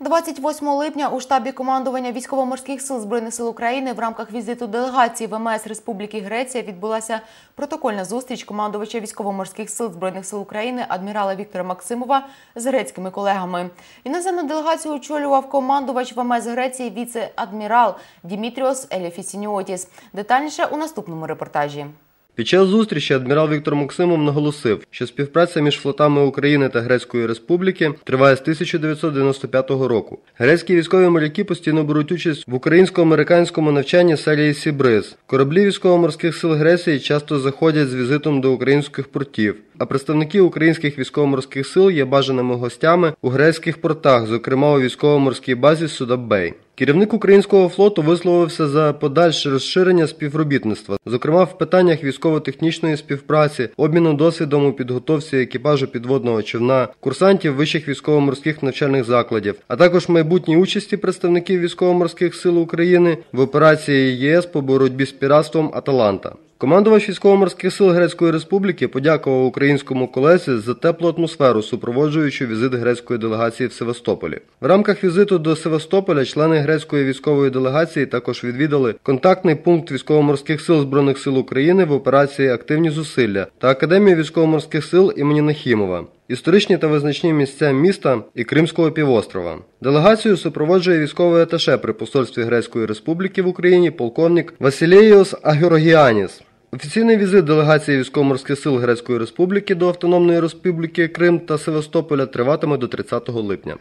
28 липня у штабі командування військово-морських сил збройних сил України в рамках візиту делегації ВМС Республіки Греція відбулася протокольна зустріч командувача військово-морських сил збройних сил України адмірала Віктора Максимова з грецькими колегами. Іноземну делегацію очолював командувач ВМС Греції віце-адмірал Дімітріос Еліфісініотіс. Детальніше у наступному репортажі. Під час зустрічі адмірал Віктор Максимов наголосив, що співпраця між флотами України та Грецької Республіки триває з 1995 року. Грецькі військові моряки постійно беруть участь в українсько-американському навчанні серії Сібриз. Кораблі військово-морських сил Греції часто заходять з візитом до українських портів. А представники українських військово-морських сил є бажаними гостями у грецьких портах, зокрема у військово-морській базі Судабей. Керівник українського флоту висловився за подальше розширення співробітництва, зокрема в питаннях військово-технічної співпраці, обміну досвідом у підготовці екіпажу підводного човна, курсантів вищих військово-морських навчальних закладів, а також майбутній участі представників військово-морських сил України в операції ЄС по боротьбі з піратством Аталанта. Командувач військово-морських сил Грецької Республіки подякував українському колесі за теплу атмосферу, супроводжуючи візит грецької делегації в Севастополі. В рамках візиту до Севастополя члени грецької військової делегації також відвідали контактний пункт військово-морських сил збройних сил України в операції Активні зусилля та Академію військово-морських сил імені Нахімова. Історичні та визначні місця міста і Кримського півострова. Делегацію супроводжує військовий аташе при посольстві Грецької Республіки в Україні полковник Василеїос Агюрогіаніс. Офіційний візит делегації військово-морських сил Грецької Республіки до Автономної Республіки Крим та Севастополя триватиме до 30 липня.